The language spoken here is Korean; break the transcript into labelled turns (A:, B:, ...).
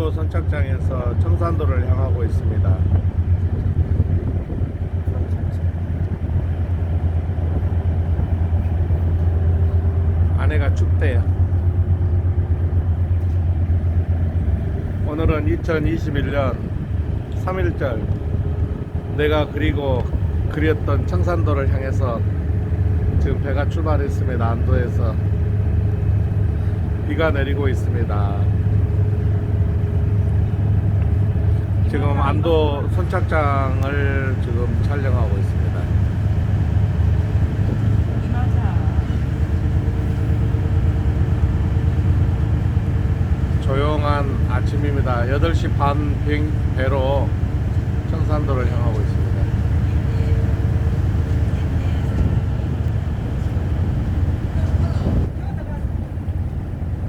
A: 안도 선착장에서 청산도를 향하고 있습니다. 아내가 춥대요. 오늘은 2021년 3일절 내가 그리고 그렸던 청산도를 향해서 지금 배가 출발했습니다. 안도에서 비가 내리고 있습니다. 지금 안도 선착장을 지금 촬영하고 있습니다. 조용한 아침입니다. 8시 반 배로 청산도를 향하고 있습니다.